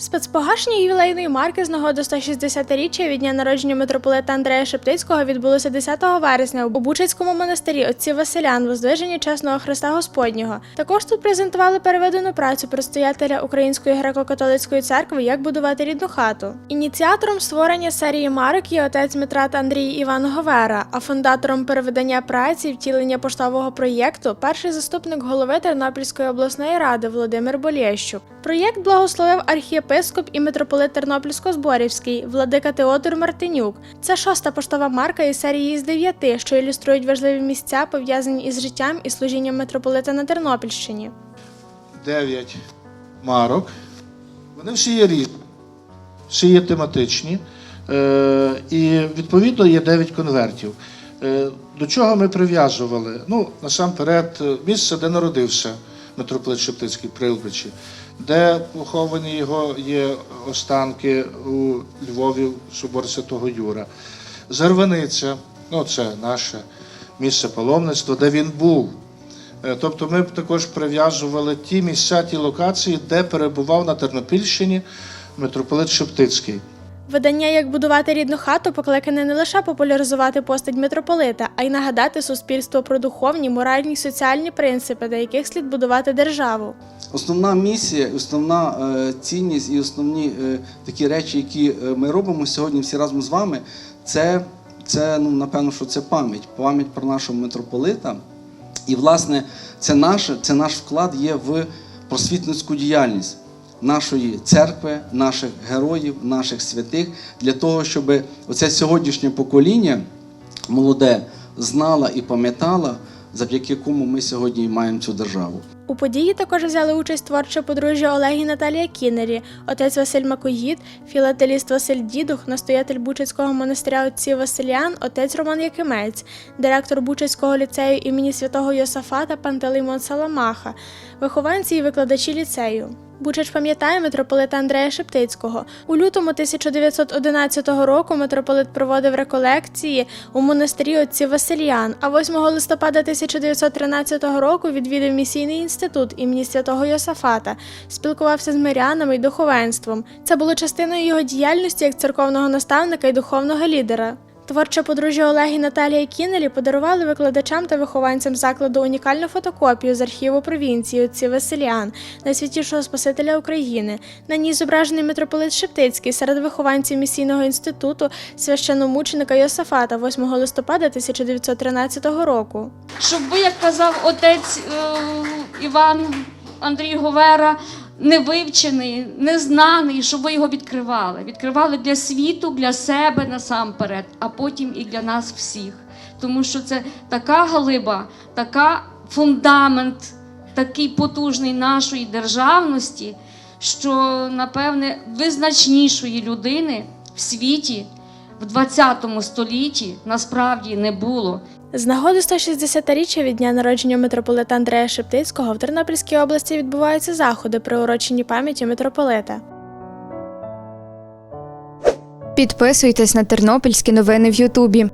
Спецпогашення ювілейної марки з нагоди 160-річчя від дня народження митрополита Андрея Шептицького відбулося 10 вересня у Бучицькому монастирі отців Василян, воздвиження чесного Христа Господнього. Також тут презентували переведену працю предстоятеля Української греко-католицької церкви як будувати рідну хату. Ініціатором створення серії марок є отець Митрат Андрій Іван Говера, а фундатором переведення праці і втілення поштового проєкту перший заступник голови Тернопільської обласної ради Володимир Болєщук. Проєкт благословив архієпископ і митрополит Тернопільсько-Зборівський владика Теодор Мартинюк. Це шоста поштова марка із серії з дев'яти, що ілюструють важливі місця, пов'язані із життям і служінням митрополита на Тернопільщині. дев'ять марок. Вони всі є різні, всі є тематичні. Е, і відповідно є 9 конвертів. Е, до чого ми прив'язували? Ну, насамперед, е, місце, де народився митрополит Шептицький при Илбичі, де поховані його є останки у Львові, собор Святого Юра. Зарваниця, ну це наше місце паломництва, де він був. Е, Тобто ми б також прив'язували ті місця, ті локації, де перебував на Тернопільщині митрополит Шептицький. Видання Як будувати рідну хату покликане не лише популяризувати постать митрополита, а й нагадати суспільству про духовні, моральні соціальні принципи, на яких слід будувати державу. Основна місія, основна е, цінність і основні е, такі речі, які е, ми робимо сьогодні всі разом з вами, це, це ну, напевно, що це пам'ять, пам'ять про нашого митрополита. І, власне, це, наше, це наш вклад є в просвітницьку діяльність нашої церкви, наших героїв, наших святих, для того, щоб оце сьогоднішнє покоління молоде знало і пам'ятало, завдяки кому ми сьогодні маємо цю державу. У події також взяли участь творче подружжя Олег Наталія Кінері, отець Василь Макоїд, філателіст Василь Дідух, настоятель Бучицького монастиря отців Василян, отець Роман Якимець, директор Бучицького ліцею імені святого Йосафата Пантелеймон Саламаха, вихованці і викладачі ліцею. Бучач пам'ятає митрополита Андрея Шептицького. У лютому 1911 року митрополит проводив реколекції у монастирі отців Васильян, а 8 листопада 1913 року відвідав місійний інститут імені святого Йосафата, спілкувався з мирянами й духовенством. Це було частиною його діяльності як церковного наставника і духовного лідера. Творче подружжя Олег Наталія Кінелі подарували викладачам та вихованцям закладу унікальну фотокопію з архіву провінції отців Василіан, найсвятішого Спасителя України. На ній зображений митрополит Шептицький серед вихованців місійного інституту священномученика Йосафата 8 листопада 1913 року. щоб як казав отець е, Іван Андрій Говера, не вивчений, не знаний, щоб ви його відкривали. Відкривали для світу, для себе насамперед, а потім і для нас всіх. Тому що це така глиба, така фундамент, такий потужний нашої державності, що, напевне, визначнішої людини в світі в 20 столітті насправді не було. З нагоди 160-річчя від дня народження митрополита Андрея Шептицького в Тернопільській області відбуваються заходи, приурочені пам'яті митрополита. Підписуйтесь на тернопільські новини в Ютубі.